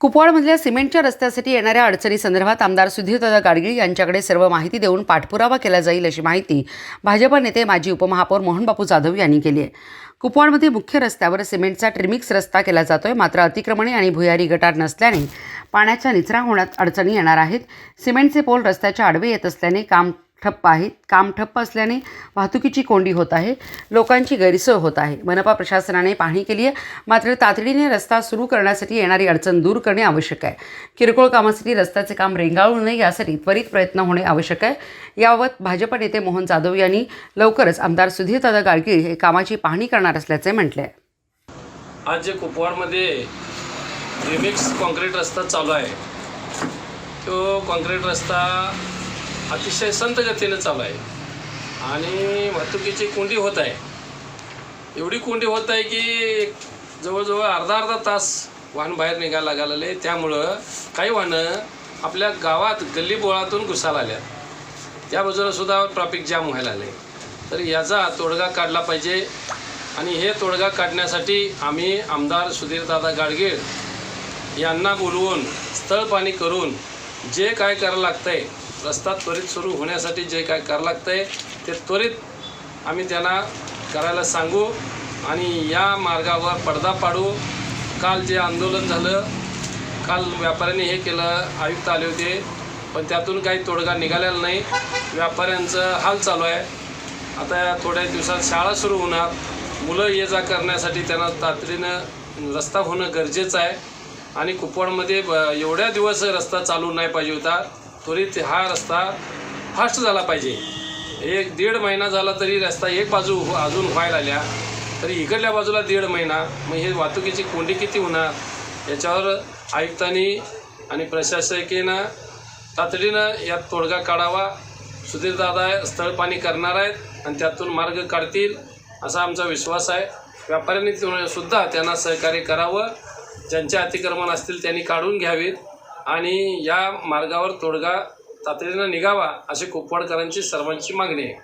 कुपवाडमधल्या सिमेंटच्या रस्त्यासाठी येणाऱ्या अडचणीसंदर्भात आमदार सुधीरदादा गाडगीळ यांच्याकडे सर्व माहिती देऊन पाठपुरावा केला जाईल अशी माहिती भाजपा नेते माजी उपमहापौर मोहनबापू जाधव यांनी केली आहे. कुपवाडमध्ये मुख्य रस्त्यावर सिमेंटचा ट्रिमिक्स रस्ता केला जातोय. मात्र अतिक्रमणे आणि भुयारी गटार नसल्याने पाण्याचा निचरा होण्यात अडचणी येणार आहेत. सिमेंटचे पोल रस्त्याच्या आडवे येत असल्याने काम ठप्प आहे काम ठप्प असल्याने वाहतुकीची कोंडी होत आहे. लोकांची गैरसोय होत आहे. मनपा प्रशासनाने पाहणी केली आहे. मात्र तातडीने रस्ता सुरू करण्यासाठी येणारी अडचण दूर करणे आवश्यक आहे. किरकोळ कामासाठी रस्त्याचे काम रेंगाळू नये यासाठी त्वरित प्रयत्न होणे आवश्यक आहे. याबाबत भाजप नेते मोहन जाधव यांनी लवकरच आमदार सुधीरदादा गाडगीळ हे कामाची पाहणी करणार असल्याचे म्हटले आहे. आज जे कुपवाडमध्ये रिमिक्स कॉन्क्रीट रस्ता चालू आहे तो कॉन्क्रीट रस्ता अतिशय संत गतीनं चालू आहे. आणि वाहतुकीची कोंडी होत आहे. एवढी कोंडी होत आहे की जवळजवळ अर्धा अर्धा तास वाहन बाहेर निघायला लागले त्यामुळं काही वाहनं आपल्या गावात गल्ली बोळातून घुसायला आल्या त्या बाजूला सुद्धा ट्रॅफिक जाम व्हायला आले तर याचा तोडगा काढला पाहिजे. आणि हे तोडगा काढण्यासाठी आम्ही आमदार सुधीरदादा गाडगीळ यांना बोलवून स्थळ पाणी करून जे काय करायला लागतं आहे रस्ता त्वरित सुरू होण्यासाठी जे काय करायला लागतं आहे ते त्वरित आम्ही त्यांना करायला सांगू आणि या मार्गावर पडदा पाडू. काल जे आंदोलन झालं काल व्यापाऱ्यांनी हे केलं आयुक्त आले होते पण त्यातून काही तोडगा निघालेला नाही. व्यापाऱ्यांचं हाल चालू आहे. आता या थोड्या दिवसात शाळा सुरू होणार. मुलं ये जा करण्यासाठी त्यांना तातडीनं रस्ता होणं गरजेचं आहे. आणि कुपवाडमध्ये ब एवढ्या दिवस रस्ता चालू नाही पाहिजे होता. त्वरित हा रस्ता फास्ट झाला पाहिजे. एक दीड महिना झाला तरी रस्ता एक बाजू हो, अजून व्हायला आल्या तरी इकडल्या बाजूला दीड महिना. मग हे वाहतुकीची कोंडी किती होणार? याच्यावर आयुक्तांनी आणि प्रशासकीनं तातडीनं यात तोडगा काढावा. सुधीरदादा स्थळ पाणी करणार आहेत आणि त्यातून मार्ग काढतील असा आमचा विश्वास आहे. व्यापाऱ्यांनी सुद्धा त्यांना सहकार्य करावं. ज्यांचे अतिक्रमण असतील त्यांनी काढून घ्यावीत. आणि या मार्गावर तोडगा तातडीनं निघावा अशी कुपवाडकरांची सर्वांची मागणी आहे.